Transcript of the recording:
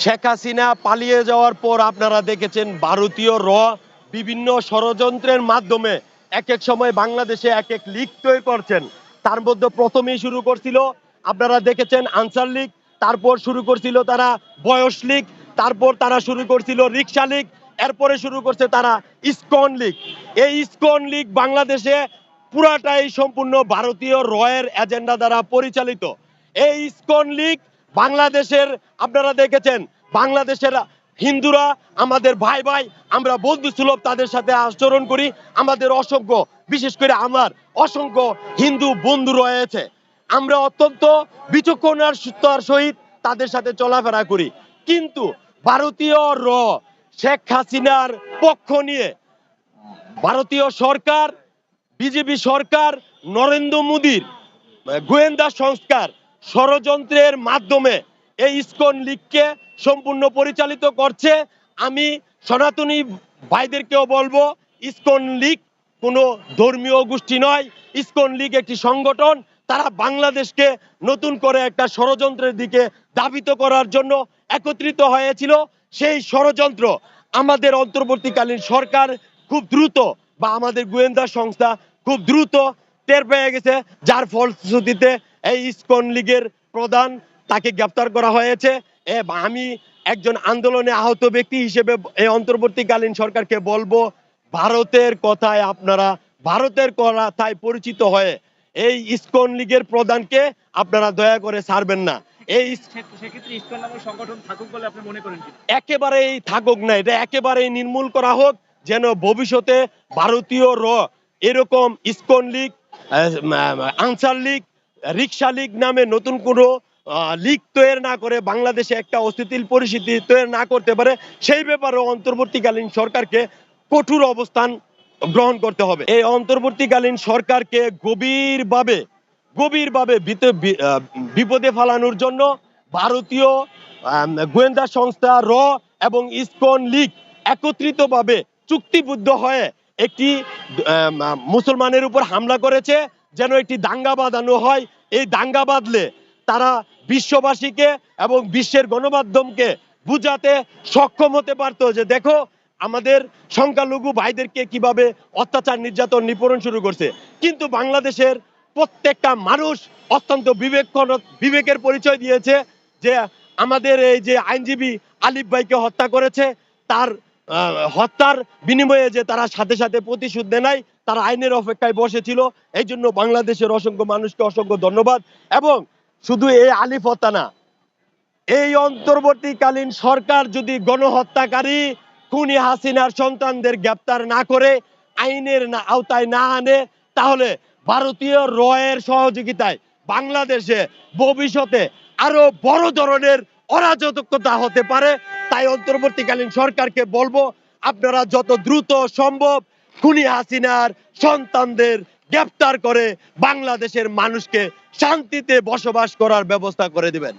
শেখ হাসিনা পালিয়ে যাওয়ার পর আপনারা দেখেছেন ভারতীয় র বিভিন্ন ষড়যন্ত্রের মাধ্যমে এক এক সময় বাংলাদেশে এক এক লীগ তৈরি করছেন। তার মধ্যে প্রথমেই শুরু করছিল, আপনারা দেখেছেন আনসার লীগ, তারপর শুরু করছিল তারা বয়স লীগ, তারপর তারা শুরু করছিল রিক্সা লীগ, এরপরে শুরু করছে তারা ইসকন লীগ। এই ইসকন লীগ বাংলাদেশে পুরাটাই সম্পূর্ণ ভারতীয় রয়ের এজেন্ডা দ্বারা পরিচালিত। এই ইসকন লীগ বাংলাদেশের, আপনারা দেখেছেন, বাংলাদেশের হিন্দুরা, আমাদের ভাই ভাই, আমরা বন্ধু সুলভ তাদের সাথে আচরণ করি। আমাদের অসংখ্য, বিশেষ করে আমার অসংখ্য হিন্দু বন্ধু রয়েছে। আমরা অত্যন্ত বিচক্ষণার সুতার সহিত তাদের সাথে চলাফেরা করি। কিন্তু ভারতীয় র, শেখ হাসিনার পক্ষ নিয়ে ভারতীয় সরকার, বিজেপি সরকার, নরেন্দ্র মোদীর গোয়েন্দা সংস্কার ষড়যন্ত্রের মাধ্যমে এই ইসকন লীগকে সম্পূর্ণ পরিচালিত করছে। আমি সনাতনী ভাইদেরকেও বলব, ইস্কন লীগ কোনো ধর্মীয় গোষ্ঠী নয়। ইসকন লীগ একটি সংগঠন। তারা বাংলাদেশকে নতুন করে একটা ষড়যন্ত্রের দিকে দাবিত করার জন্য একত্রিত হয়েছিল। সেই ষড়যন্ত্র আমাদের অন্তর্বর্তীকালীন সরকার খুব দ্রুত বা আমাদের গোয়েন্দা সংস্থা খুব দ্রুত টের পেয়ে গেছে যার ফলশ্রুতিতে এই ইসকন লীগের প্রধান তাকে গ্রেপ্তার করা হয়েছে। এ আমি একজন আন্দোলনে আহত ব্যক্তি হিসেবে এই অন্তর্বর্তীকালীন সরকারকে বলব ভারতের কথায় আপনারা ভারতের কথায় পরিচিত হয়ে এই ইসকন লীগের প্রধানকে আপনারা দয়া করে ছাড়বেন না। এই সেক্ষেত্রে ইসকন নামক সংগঠন থাকুক বলে আপনি মনে করেন একেবারেই থাকুক না এটা একেবারেই নির্মূল করা হোক যেন ভবিষ্যতে ভারতীয় র এরকম ISKCON league Ansar league, rickshaw league নামে নতুন কোনো লীগ তৈরি না করে বাংলাদেশে একটা অস্থিতিল পরিস্থিতি তৈরি না করতে পারে, সেই ব্যাপারে অন্তর্বর্তীকালীন সরকারকে কঠোর অবস্থান গ্রহণ করতে হবে। এই অন্তর্বর্তীকালীন সরকারকে গভীরভাবে গভীরভাবে বিপদে ফেলানোর জন্য ভারতীয় গোয়েন্দা সংস্থা র এবং ইসকন লীগ একত্রিতভাবে চুক্তিবদ্ধ হয়ে একটি মুসলমানের উপর হামলা করেছে, যেন একটি দাঙ্গা বাঁধানো হয়। এই দাঙ্গা বাঁধলে তারা বিশ্ববাসীকে এবং বিশ্বের গণমাধ্যমকে বুঝাতে সক্ষম হতে পারতো যে, দেখো, আমাদের সংখ্যালঘু ভাইদেরকে কীভাবে অত্যাচার নির্যাতন নিপীড়ন শুরু করছে। কিন্তু বাংলাদেশের প্রত্যেকটা মানুষ অত্যন্ত বিবেক বিবেকের পরিচয় দিয়েছে যে, আমাদের এই যে আইনজীবী আলিফ ভাইকে হত্যা করেছে, তার হত্যার বিনিময়ে যে তারা সাথে সাথে প্রতিশোধ নেয় নাই, তারা আইনের অপেক্ষায় বসেছিল। এই জন্য বাংলাদেশের অসংখ্য মানুষকে অসংখ্য ধন্যবাদ। এবং শুধু এই আলিফ হত্যা না, এই অন্তর্বর্তীকালীন সরকার যদি গণহত্যাকারী খুনি হাসিনার সন্তানদের গ্রেপ্তার না করে, আইনের না আওতায় না আনে, তাহলে ভারতীয় রয়ের সহযোগিতায় বাংলাদেশে ভবিষ্যতে আরও বড় ধরনের অরাজকতা হতে পারে। তাই অন্তর্বর্তীকালীন সরকারকে বলব, আপনারা যত দ্রুত সম্ভব খুনি হাসিনার সন্তানদের গ্রেপ্তার করে বাংলাদেশের মানুষকে শান্তিতে বসবাস করার ব্যবস্থা করে দিবেন।